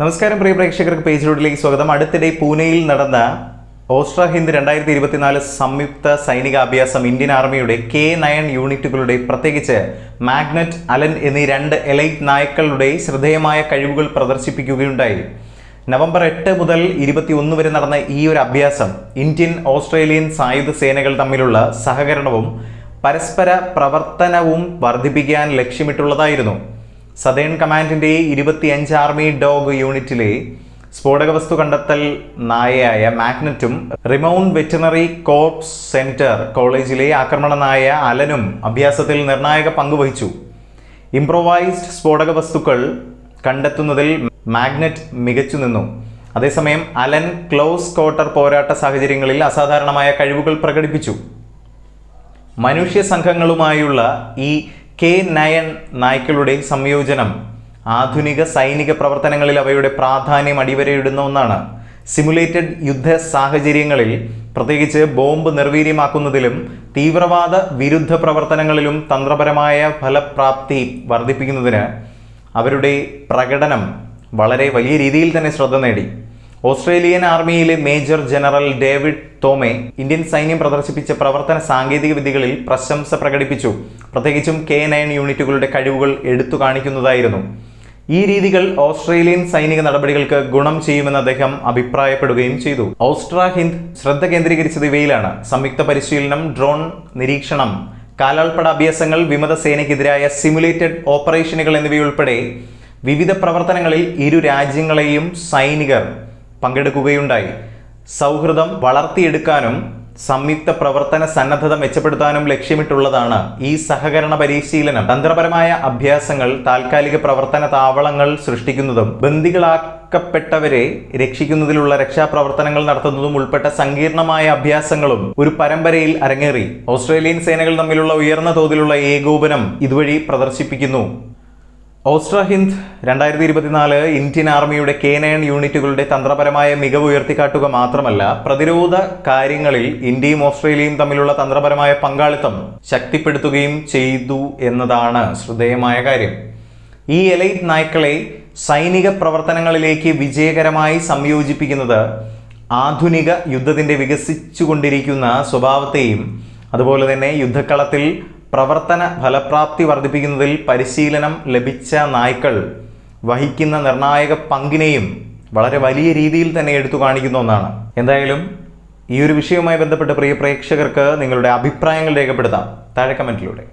നമസ്കാരം പ്രിയ പ്രേക്ഷകർക്ക് പേജ് റോഡിലേക്ക് സ്വാഗതം. അടുത്തിടെ പൂനെയിൽ നടന്ന ഓസ്ട്ര ഹിന്ദ് രണ്ടായിരത്തി ഇരുപത്തിനാല് സംയുക്ത സൈനികാഭ്യാസം ഇന്ത്യൻ ആർമിയുടെ കെ നയൻ യൂണിറ്റുകളുടെ പ്രത്യേകിച്ച് മാഗ്നറ്റ് അലൻ എന്നീ രണ്ട് എലൈറ്റ് നായ്ക്കളുടെ ശ്രദ്ധേയമായ കഴിവുകൾ പ്രദർശിപ്പിക്കുകയുണ്ടായി. നവംബർ എട്ട് മുതൽ ഇരുപത്തിയൊന്ന് വരെ നടന്ന ഈ ഒരു അഭ്യാസം ഇന്ത്യൻ ഓസ്ട്രേലിയൻ സായുധ സേനകൾ തമ്മിലുള്ള സഹകരണവും പരസ്പര പ്രവർത്തനവും വർദ്ധിപ്പിക്കാൻ ലക്ഷ്യമിട്ടുള്ളതായിരുന്നു. സദേൺ കമാൻഡിന്റെ ഇരുപത്തിയഞ്ച് ആർമി ഡോഗ് യൂണിറ്റിലെ സ്ഫോടക വസ്തു കണ്ടെത്തൽ നായയായ മാഗ്നറ്റും റിമൗൺ വെറ്റിനറി കോർപ്സ് സെന്റർ കോളേജിലെ ആക്രമണ നായ അലനും അഭ്യാസത്തിൽ നിർണായക പങ്കുവഹിച്ചു ഇംപ്രൊവൈസ്ഡ് സ്ഫോടക വസ്തുക്കൾ കണ്ടെത്തുന്നതിൽ മാഗ്നറ്റ് മികച്ചു നിന്നു. അതേസമയം അലൻ ക്ലോസ് ക്വാർട്ടർ പോരാട്ട സാഹചര്യങ്ങളിൽ അസാധാരണമായ കഴിവുകൾ പ്രകടിപ്പിച്ചു. മനുഷ്യ സംഘങ്ങളുമായുള്ള ഈ കെ നയൻ നായ്ക്കളുടെ സംയോജനം. ആധുനിക സൈനിക പ്രവർത്തനങ്ങളിൽ അവയുടെ പ്രാധാന്യം അടിവരയിടുന്ന ഒന്നാണ്. സിമുലേറ്റഡ് യുദ്ധ സാഹചര്യങ്ങളിൽ പ്രത്യേകിച്ച് ബോംബ് നിർവീര്യമാക്കുന്നതിലും തീവ്രവാദ വിരുദ്ധ പ്രവർത്തനങ്ങളിലും തന്ത്രപരമായ ഫലപ്രാപ്തി വർദ്ധിപ്പിക്കുന്നതിന് അവരുടെ പ്രകടനം വളരെ വലിയ രീതിയിൽ തന്നെ ശ്രദ്ധ നേടി. Australian ആർമിയിലെ major general David Thomae Indian സൈന്യം പ്രദർശിപ്പിച്ച പ്രവർത്തന സാങ്കേതിക വിദ്യകളിൽ പ്രശംസ പ്രകടിപ്പിച്ചു. പ്രത്യേകിച്ചും കെ നയൻ യൂണിറ്റുകളുടെ കഴിവുകൾ എടുത്തു കാണിക്കുന്നതായിരുന്നു. ഈ രീതികൾ ഓസ്ട്രേലിയൻ സൈനിക നടപടികൾക്ക് ഗുണം ചെയ്യുമെന്ന് അദ്ദേഹം അഭിപ്രായപ്പെടുകയും ചെയ്തു. ഓസ്ട്രാ ഹിന്ദ് ശ്രദ്ധ കേന്ദ്രീകരിച്ചത് ഇവയിലാണ്. സംയുക്ത പരിശീലനം ഡ്രോൺ നിരീക്ഷണം കാലാൾപ്പട അഭ്യാസങ്ങൾ വിമത സേനയ്ക്കെതിരായ സിമുലേറ്റഡ് ഓപ്പറേഷനുകൾ എന്നിവയുൾപ്പെടെ വിവിധ പ്രവർത്തനങ്ങളിൽ ഇരു രാജ്യങ്ങളെയും സൈനികർ പങ്കെടുക്കുകയുണ്ടായി. സൗഹൃദം വളർത്തിയെടുക്കാനും സംയുക്ത പ്രവർത്തന സന്നദ്ധത മെച്ചപ്പെടുത്താനും ലക്ഷ്യമിട്ടുള്ളതാണ് ഈ സഹകരണ പരിശീലനം. തന്ത്രപരമായ അഭ്യാസങ്ങൾ താൽക്കാലിക പ്രവർത്തന താവളങ്ങൾ സൃഷ്ടിക്കുന്നതും ബന്ദികളാക്കപ്പെട്ടവരെ രക്ഷിക്കുന്നതിലുള്ള രക്ഷാപ്രവർത്തനങ്ങൾ നടത്തുന്നതും ഉൾപ്പെട്ട സങ്കീർണമായ അഭ്യാസങ്ങളും ഒരു പരമ്പരയിൽ അരങ്ങേറി. ഓസ്ട്രേലിയൻ സേനകൾ തമ്മിലുള്ള ഉയർന്ന തോതിലുള്ള ഏകോപനം ഇതുവഴി പ്രദർശിപ്പിക്കുന്നു. ഓസ്ട്ര ഹിന്ദ് രണ്ടായിരത്തി ഇരുപത്തിനാല് ഇന്ത്യൻ ആർമിയുടെ കെ നയൻ യൂണിറ്റുകളുടെ തന്ത്രപരമായ മികവ് ഉയർത്തിക്കാട്ടുക മാത്രമല്ല പ്രതിരോധ കാര്യങ്ങളിൽ ഇന്ത്യയും ഓസ്ട്രേലിയയും തമ്മിലുള്ള തന്ത്രപരമായ പങ്കാളിത്തം ശക്തിപ്പെടുത്തുകയും ചെയ്തു എന്നതാണ് ശ്രദ്ധേയമായ കാര്യം. ഈ എലൈറ്റ് നായ്ക്കളെ സൈനിക പ്രവർത്തനങ്ങളിലേക്ക് വിജയകരമായി സംയോജിപ്പിക്കുന്നത് ആധുനിക യുദ്ധത്തിന്റെ വികസിച്ചുകൊണ്ടിരിക്കുന്ന സ്വഭാവത്തെയും അതുപോലെ തന്നെ യുദ്ധക്കളത്തിൽ പ്രവർത്തന ഫലപ്രാപ്തി വർദ്ധിപ്പിക്കുന്നതിൽ പരിശീലനം ലഭിച്ച നായ്ക്കൾ വഹിക്കുന്ന നിർണായക പങ്കിനെയും വളരെ വലിയ രീതിയിൽ തന്നെ എടുത്തു കാണിക്കുന്ന ഒന്നാണ്. എന്തായാലും ഈ ഒരു വിഷയവുമായി ബന്ധപ്പെട്ട് പ്രിയ പ്രേക്ഷകർക്ക് നിങ്ങളുടെ അഭിപ്രായങ്ങൾ രേഖപ്പെടുത്താം. താഴെ കമന്റിലൂടെ